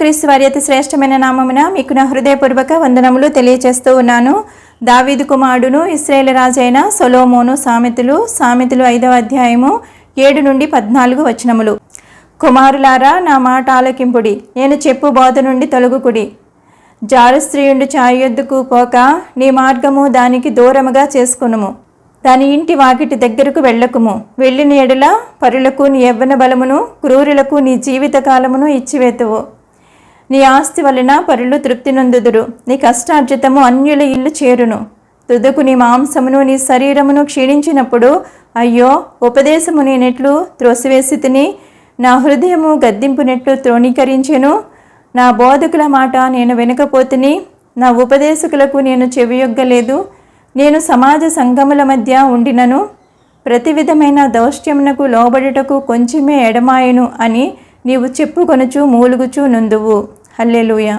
క్రీస్తు వారి అతి శ్రేష్టమైన నామమున మీకు నా హృదయపూర్వక వందనములు తెలియచేస్తూ ఉన్నాను. దావీదు కుమారుడును ఇస్రాయేల్ రాజైన సొలోమోను సామెతలు సామెతలు ఐదవ అధ్యాయము ఏడు నుండి పద్నాలుగు వచనములు. కుమారులారా నా మాట ఆలకింపుడి. నేను చెప్పు బోధ నుండి తొలగుకుడి. జారస్త్రీయుండు ఛాయొద్దుకు పోక నీ మార్గము దానికి దూరముగా చేసుకునుము. దాని ఇంటి వాకిటి దగ్గరకు వెళ్ళకుము. వెళ్ళిన ఎడల పరులకు నీ యవ్వన బలమును క్రూరులకు నీ జీవిత కాలమును ఇచ్చివేతువు. నీ ఆస్తి వలన పరులు తృప్తి నొందుదురు. నీ కష్టార్జితము అన్యుల ఇల్లు చేరును. తుదకు నీ మాంసమును నీ శరీరమును క్షీణించినప్పుడు అయ్యో ఉపదేశము నేనెట్లు త్రోసివేసి తిని నా హృదయము గద్దింపునెట్లు త్రోణీకరించెను. నా బోధకుల మాట నేను వినకపోతుని నా ఉపదేశకులకు నేను చెవియొగ్గలేదు. నేను సమాజ సంగముల మధ్య ఉండినను. ప్రతి విధమైన దౌష్ట్యమునకు లోబడుటకు కొంచెమే ఎడమాయను అని నీవు చెప్పుకొనుచు మూలుగుచు నుందువు. హల్లెలూయ.